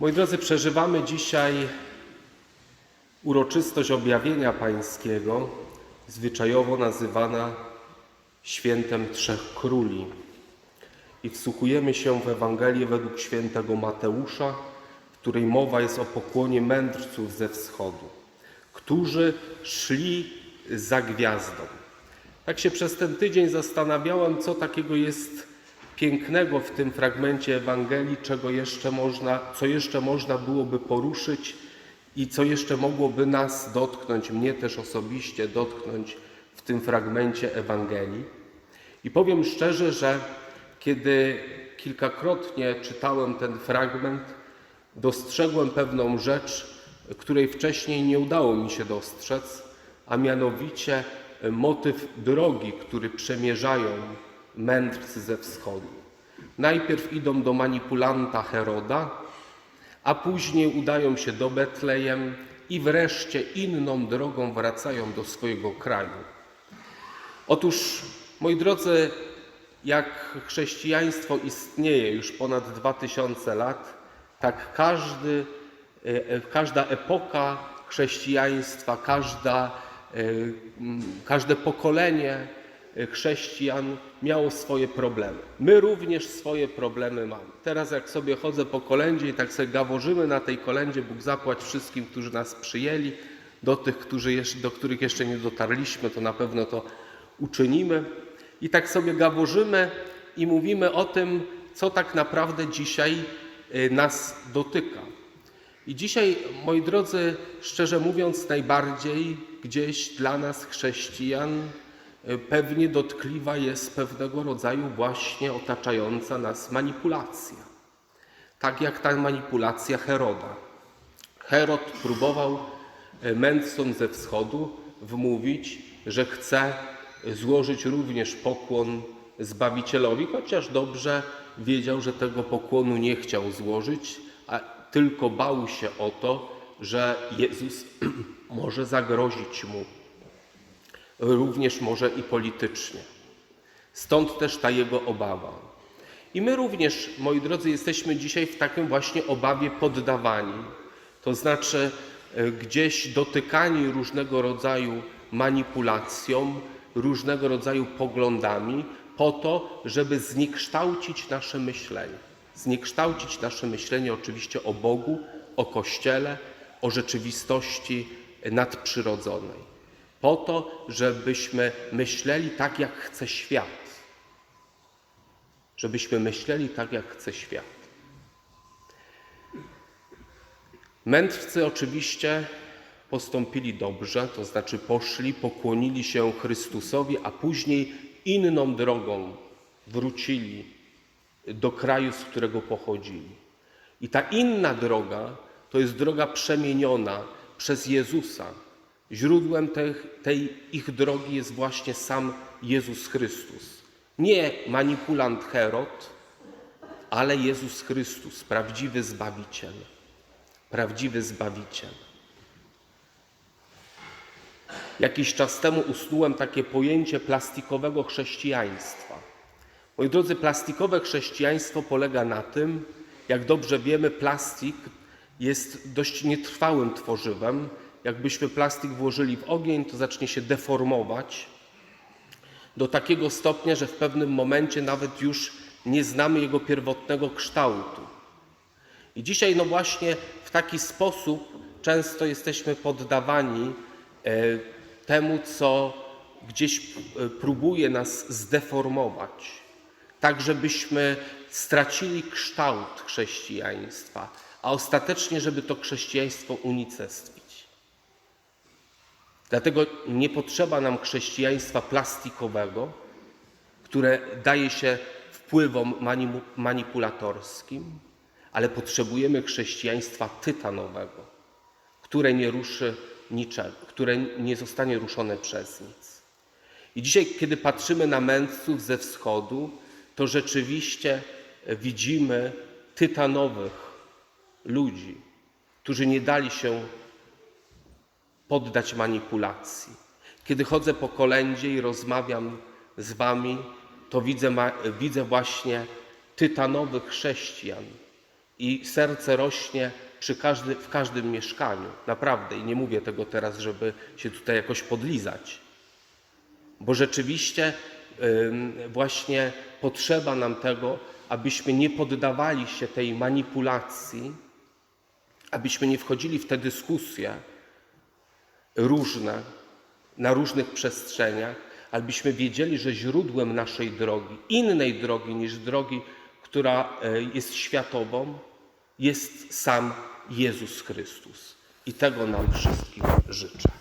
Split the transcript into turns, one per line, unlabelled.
Moi drodzy, przeżywamy dzisiaj uroczystość objawienia Pańskiego, zwyczajowo nazywana świętem Trzech Króli. I wsłuchujemy się w Ewangelię według świętego Mateusza, w której mowa jest o pokłonie mędrców ze wschodu, którzy szli za gwiazdą. Tak się przez ten tydzień zastanawiałem, co takiego jest pięknego w tym fragmencie Ewangelii, czego jeszcze można, co jeszcze można byłoby poruszyć i co jeszcze mogłoby nas dotknąć, mnie też osobiście dotknąć w tym fragmencie Ewangelii. I powiem szczerze, że kiedy kilkakrotnie czytałem ten fragment, dostrzegłem pewną rzecz, której wcześniej nie udało mi się dostrzec, a mianowicie motyw drogi, który przemierzają mędrcy ze wschodu. Najpierw idą do manipulanta Heroda, a później udają się do Betlejem i wreszcie inną drogą wracają do swojego kraju. Otóż, moi drodzy, jak chrześcijaństwo istnieje już ponad 2000 lat, tak każdy, e, każda epoka chrześcijaństwa, każda, e, każde pokolenie chrześcijan miało swoje problemy. My również swoje problemy mamy. Teraz jak sobie chodzę po kolędzie i tak sobie gaworzymy na tej kolędzie, Bóg zapłać wszystkim, którzy nas przyjęli, do tych, którzy jeszcze, do których jeszcze nie dotarliśmy, to na pewno to uczynimy. I tak sobie gaworzymy i mówimy o tym, co tak naprawdę dzisiaj y, nas dotyka. I dzisiaj, moi drodzy, szczerze mówiąc, najbardziej gdzieś dla nas, chrześcijan, pewnie dotkliwa jest pewnego rodzaju właśnie otaczająca nas manipulacja. Tak jak ta manipulacja Heroda. Herod próbował y, mędrcom ze wschodu wmówić, że chce złożyć również pokłon Zbawicielowi, chociaż dobrze wiedział, że tego pokłonu nie chciał złożyć, a tylko bał się o to, że Jezus może zagrozić mu, również może i politycznie. Stąd też ta jego obawa. I my również, moi drodzy, jesteśmy dzisiaj w takim właśnie obawie poddawani, to znaczy e, gdzieś dotykani różnego rodzaju manipulacjom, różnego rodzaju poglądami, po to, żeby zniekształcić nasze myślenie. Zniekształcić nasze myślenie oczywiście o Bogu, o Kościele, o rzeczywistości nadprzyrodzonej. Po to, żebyśmy myśleli tak, jak chce świat. Żebyśmy myśleli tak, jak chce świat. Mędrcy oczywiście postąpili dobrze, to znaczy poszli, pokłonili się Chrystusowi, a później inną drogą wrócili do kraju, z którego pochodzili. I ta inna droga to jest droga przemieniona przez Jezusa. Źródłem tej, tej ich drogi jest właśnie sam Jezus Chrystus. Nie manipulant Herod, ale Jezus Chrystus, prawdziwy Zbawiciel. Prawdziwy Zbawiciel. Jakiś czas temu usnułem takie pojęcie plastikowego chrześcijaństwa. Moi drodzy, plastikowe chrześcijaństwo polega na tym, jak dobrze wiemy, plastik jest dość nietrwałym tworzywem. Jakbyśmy plastik włożyli w ogień, to zacznie się deformować do takiego stopnia, że w pewnym momencie nawet już nie znamy jego pierwotnego kształtu. I dzisiaj, no właśnie, w taki sposób często jesteśmy poddawani e, temu, co gdzieś e, próbuje nas zdeformować, tak żebyśmy stracili kształt chrześcijaństwa, a ostatecznie, żeby to chrześcijaństwo unicestwić. Dlatego nie potrzeba nam chrześcijaństwa plastikowego, które daje się wpływom manipulatorskim, ale potrzebujemy chrześcijaństwa tytanowego, które nie ruszy niczego, które nie zostanie ruszone przez nic. I dzisiaj, kiedy patrzymy na mędrców ze wschodu, to rzeczywiście widzimy tytanowych ludzi, którzy nie dali się poddać manipulacji. Kiedy chodzę po kolędzie i rozmawiam z Wami, to widzę, widzę właśnie tytanowych chrześcijan. i serce rośnie przy każdy, w każdym mieszkaniu. Naprawdę. I nie mówię tego teraz, żeby się tutaj jakoś podlizać. Bo rzeczywiście właśnie potrzeba nam tego, abyśmy nie poddawali się tej manipulacji, abyśmy nie wchodzili w te dyskusje różne, na różnych przestrzeniach, abyśmy wiedzieli, że źródłem naszej drogi, innej drogi niż drogi, która e, jest światową, jest sam Jezus Chrystus. I tego nam wszystkim życzę.